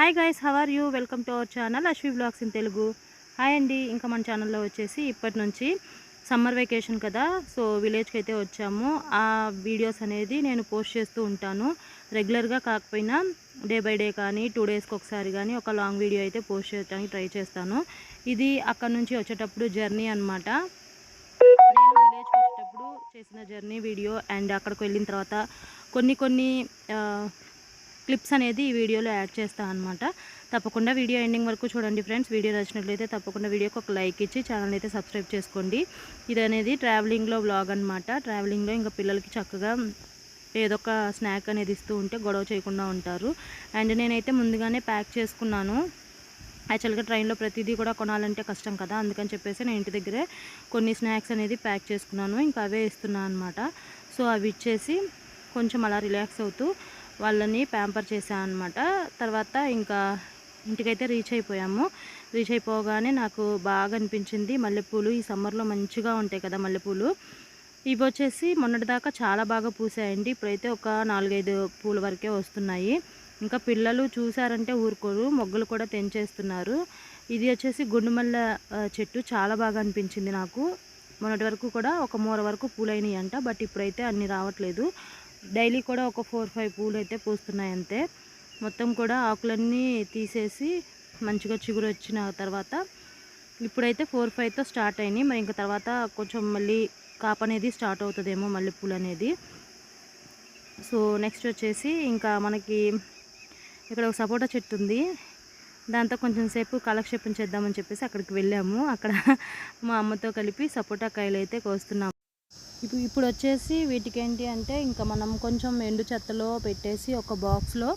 Hi guys how are you welcome to our channel Ashvi vlogs in Telugu hi అండి ఇంకా మన ఛానల్లో వచ్చేసి ఇప్పటి నుంచి సమ్మర్ వెకేషన్ కదా సో విలేజ్కి అయితే వచ్చాము. ఆ వీడియోస్ అనేది నేను పోస్ట్ చేస్తూ ఉంటాను. రెగ్యులర్గా కాకపోయినా డే బై డే కానీ టూ డేస్కి ఒకసారి కానీ ఒక లాంగ్ వీడియో అయితే పోస్ట్ చేయడానికి ట్రై చేస్తాను. ఇది అక్కడ నుంచి వచ్చేటప్పుడు జర్నీ అనమాట నేను విలేజ్కి వచ్చేటప్పుడు చేసిన జర్నీ వీడియో అండ్ అక్కడికి వెళ్ళిన తర్వాత కొన్ని కొన్ని క్లిప్స్ అనేది ఈ వీడియోలో యాడ్ చేస్తాను అనమాట తప్పకుండా వీడియో ఎండింగ్ వరకు చూడండి ఫ్రెండ్స్. వీడియో నచ్చినట్లయితే తప్పకుండా వీడియోకి ఒక లైక్ ఇచ్చి ఛానల్ అయితే సబ్స్క్రైబ్ చేసుకోండి. ఇది అనేది ట్రావెలింగ్లో వ్లాగ్ అనమాట ట్రావెలింగ్లో ఇంకా పిల్లలకి చక్కగా ఏదో ఒక స్నాక్ అనేది ఇస్తూ ఉంటే గొడవ చేయకుండా ఉంటారు. అండ్ నేనైతే ముందుగానే ప్యాక్ చేసుకున్నాను. యాక్చువల్గా ట్రైన్లో ప్రతిదీ కూడా కొనాలంటే కష్టం కదా. అందుకని చెప్పేసి నేను ఇంటి దగ్గరే కొన్ని స్నాక్స్ అనేది ప్యాక్ చేసుకున్నాను. ఇంకా అవే ఇస్తున్నాను అనమాట సో అవి ఇచ్చేసి కొంచెం అలా రిలాక్స్ అవుతూ వాళ్ళని ప్యాంపర్ చేశాను అనమాట తర్వాత ఇంకా ఇంటికైతే రీచ్ అయిపోయాము. రీచ్ అయిపోగానే నాకు బాగా అనిపించింది మల్లెపూలు. ఈ సమ్మర్లో మంచిగా ఉంటాయి కదా మల్లెపూలు. ఇవి వచ్చేసి మొన్నటిదాకా చాలా బాగా పూసాయండి. ఇప్పుడైతే ఒక నాలుగైదు పూల వరకే వస్తున్నాయి. ఇంకా పిల్లలు చూసారంటే ఊరుకోరు. మొగ్గలు కూడా తెంచేస్తున్నారు. ఇది వచ్చేసి గుండుమల్ల చెట్టు. చాలా బాగా అనిపించింది నాకు. మొన్నటి వరకు కూడా ఒక మూర వరకు పూలైనవి అంట బట్ ఇప్పుడైతే అన్ని రావట్లేదు. డైలీ కూడా ఒక ఫోర్ ఫైవ్ పూలు అయితే పూస్తున్నాయి అంతే మొత్తం కూడా ఆకులన్నీ తీసేసి మంచిగా చిగురు వచ్చిన తర్వాత ఇప్పుడైతే ఫోర్ ఫైవ్తో స్టార్ట్ అయినాయి. మరి ఇంకా తర్వాత కొంచెం మళ్ళీ కాప్ అనేది స్టార్ట్ అవుతుందేమో మల్లెపూలు అనేది. సో నెక్స్ట్ వచ్చేసి ఇంకా మనకి ఇక్కడ ఒక సపోటా చెట్టు ఉంది. దాంతో కొంచెం సేపు కాలక్షేపం చేద్దామని చెప్పేసి అక్కడికి వెళ్ళాము. అక్కడ మా అమ్మతో కలిపి సపోటా కాయలు అయితే కోస్తున్నాము. ఇప్పుడు ఇప్పుడు వచ్చేసి వీటికి ఏంటి అంటే ఇంకా మనం కొంచెం ఎండు చెత్తలో పెట్టేసి ఒక బాక్స్లో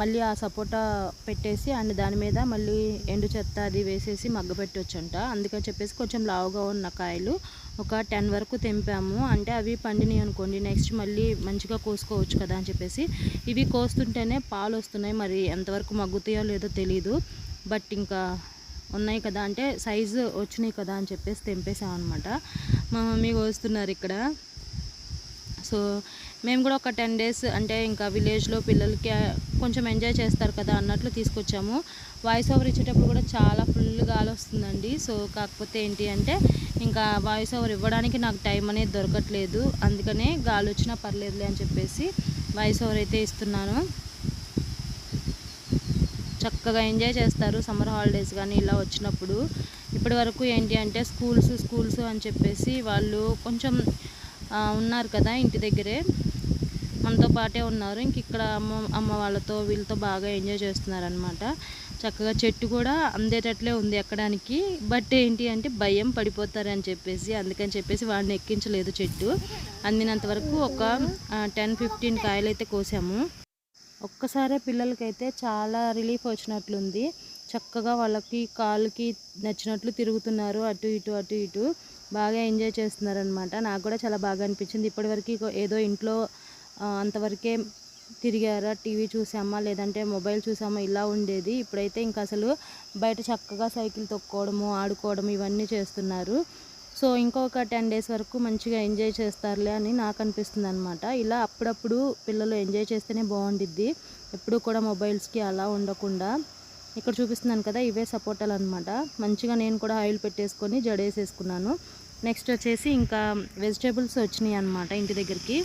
మళ్ళీ ఆ సపోటా పెట్టేసి అండ్ దాని మీద మళ్ళీ ఎండు చెత్త అది వేసేసి మగ్గపెట్టొచ్చంట అందుకని చెప్పేసి కొంచెం లావుగా ఉన్న కాయలు ఒక టెన్ వరకు తెంపాము. అంటే అవి పండినాయి అనుకోండి నెక్స్ట్ మళ్ళీ మంచిగా కోసుకోవచ్చు కదా అని చెప్పేసి. ఇవి కోస్తుంటేనే పాలు వస్తున్నాయి మరి ఎంతవరకు మగ్గుతాయో లేదో తెలీదు. బట్ ఇంకా ఉన్నాయి కదా. అంటే సైజు వచ్చినాయి కదా అని చెప్పేసి తెంపేసాం అనమాట మా మమ్మీ కోస్తున్నారు ఇక్కడ. సో మేము కూడా ఒక టెన్ డేస్ అంటే ఇంకా విలేజ్లో పిల్లలకి కొంచెం ఎంజాయ్ చేస్తారు కదా అన్నట్లు తీసుకొచ్చాము. వాయిస్ ఓవర్ ఇచ్చేటప్పుడు కూడా చాలా ఫుల్ గాలి వస్తుందండి. సో కాకపోతే ఏంటి అంటే ఇంకా వాయిస్ ఓవర్ ఇవ్వడానికి నాకు టైం అనేది దొరకట్లేదు. అందుకనే గాలి వచ్చినా పర్లేదులే అని చెప్పేసి వాయిస్ ఓవర్ అయితే ఇస్తున్నాను. చక్కగా ఎంజాయ్ చేస్తారు సమ్మర్ హాలిడేస్ కానీ ఇలా వచ్చినప్పుడు. ఇప్పటి వరకు ఏంటి అంటే స్కూల్స్ స్కూల్స్ అని చెప్పేసి వాళ్ళు కొంచెం ఉన్నారు కదా ఇంటి దగ్గరే. మనతో పాటే ఉన్నారు. ఇంక ఇక్కడ అమ్మ అమ్మ వాళ్ళతో వీళ్ళతో బాగా ఎంజాయ్ చేస్తున్నారనమాట చక్కగా చెట్టు కూడా అందేటట్లే ఉంది ఎక్కడానికి. బట్ ఏంటి అంటే భయం పడిపోతారని చెప్పేసి అందుకని చెప్పేసి వాడిని ఎక్కించలేదు చెట్టు. అందినంత వరకు ఒక టెన్ ఫిఫ్టీన్ కాయలు అయితే కోసాము. ఒక్కసారే పిల్లలకైతే చాలా రిలీఫ్ వచ్చినట్లుంది. చక్కగా వాళ్ళకి కాలుకి నచ్చినట్లు తిరుగుతున్నారు. అటు ఇటు అటు ఇటు. బాగా ఎంజాయ్ చేస్తున్నారు అనమాట నాకు కూడా చాలా బాగా అనిపించింది. ఇప్పటివరకు ఏదో ఇంట్లో అంతవరకే తిరిగారా? టీవీ చూసామా? లేదంటే మొబైల్ చూసామా? ఇలా ఉండేది. ఇప్పుడైతే ఇంకా అసలు బయట చక్కగా సైకిల్ తొక్కోవడము ఆడుకోవడం ఇవన్నీ చేస్తున్నారు. సో ఇంకొక టెన్ డేస్ వరకు మంచిగా ఎంజాయ్ చేస్తారులే అని నాకు అనిపిస్తుంది అనమాట ఇలా అప్పుడప్పుడు పిల్లలు ఎంజాయ్ చేస్తేనే బాగుండిద్ది. ఎప్పుడూ కూడా మొబైల్స్కి అలా ఉండకుండా. ఇక్కడ చూపిస్తున్నాను కదా ఇవే సపోటాలు అనమాట మంచిగా నేను కూడా ఆయిల్ పెట్టేసుకొని జడేసేసుకున్నాను. నెక్స్ట్ వచ్చేసి ఇంకా వెజిటేబుల్స్ వచ్చినాయి అనమాట ఇంటి దగ్గరికి.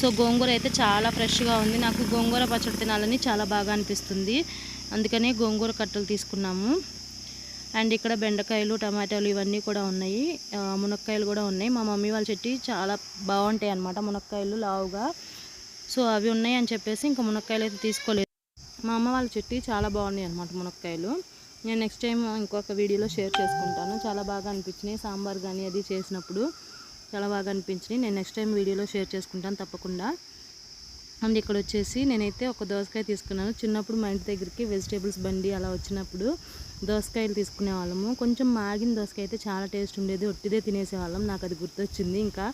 సో గోంగూర అయితే చాలా ఫ్రెష్గా ఉంది. నాకు గోంగూర పచ్చడి తినాలని చాలా బాగా అనిపిస్తుంది. అందుకనే గోంగూర కట్టలు తీసుకున్నాము. అండ్ ఇక్కడ బెండకాయలు టమాటాలు ఇవన్నీ కూడా ఉన్నాయి. మునక్కాయలు కూడా ఉన్నాయి. మా మమ్మీ వాళ్ళ చెట్టు చాలా బాగుంటాయి అన్నమాట మునక్కాయలు లావుగా. సో అవి ఉన్నాయి అని చెప్పేసి ఇంకా మునక్కాయలు అయితే తీసుకోలేదు. మా అమ్మ వాళ్ళ చెట్టు చాలా బాగున్నాయి అనమాట మునక్కాయలు. నేను నెక్స్ట్ టైం ఇంకొక వీడియోలో షేర్ చేసుకుంటాను. చాలా బాగా అనిపించినాయి. సాంబార్ కానీ అది చేసినప్పుడు చాలా బాగా అనిపించినాయి. నేను నెక్స్ట్ టైం వీడియోలో షేర్ చేసుకుంటాను తప్పకుండా. అండ్ ఇక్కడ వచ్చేసి నేనైతే ఒక దోసకాయ తీసుకున్నాను. చిన్నప్పుడు మా ఇంటి దగ్గరికి వెజిటేబుల్స్ బండి అలా వచ్చినప్పుడు దోసకాయలు తీసుకునే వాళ్ళము. కొంచెం మాగిన దోసకాయ అయితే చాలా టేస్ట్ ఉండేది. ఒట్టిదే తినేసేవాళ్ళం. నాకు అది గుర్తొచ్చింది. ఇంకా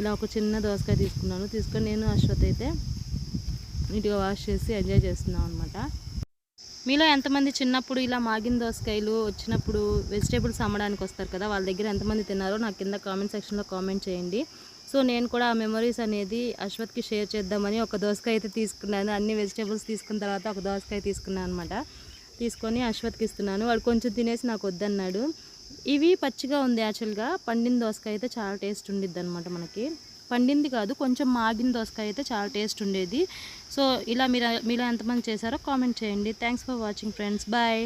ఇలా ఒక చిన్న దోసకాయ తీసుకున్నాను. తీసుకొని నేను అశ్వత్ అయితే నీట్గా వాష్ చేసి ఎంజాయ్ చేస్తున్నాం అనమాట మీలో ఎంతమంది చిన్నప్పుడు ఇలా మాగిన దోసకాయలు వచ్చినప్పుడు వెజిటేబుల్స్ అమ్మడానికి వస్తారు కదా వాళ్ళ దగ్గర ఎంతమంది తిన్నారో నాకు కింద కామెంట్ సెక్షన్లో కామెంట్ చేయండి. సో నేను కూడా ఆ మెమరీస్ అనేది అశ్వత్కి షేర్ చేద్దామని ఒక దోసకాయ అయితే తీసుకున్నాను. అన్ని వెజిటేబుల్స్ తీసుకున్న తర్వాత ఒక దోసకాయ తీసుకున్నాను అనమాట తీసుకొని అశ్వత్కి ఇస్తున్నాను. వాడు కొంచెం తినేసి నాకు వద్దన్నాడు. ఇవి పచ్చిగా ఉంది యాక్చువల్గా పండిన దోసకాయ అయితే చాలా టేస్ట్ ఉండిద్ది అనమాట మనకి. పండింది కాదు కొంచెం మాగిన దోసకాయ అయితే చాలా టేస్ట్ ఉండేది. సో ఇలా మీరు మీలో ఎంతమంది చేశారో కామెంట్ చేయండి. Thanks for watching friends bye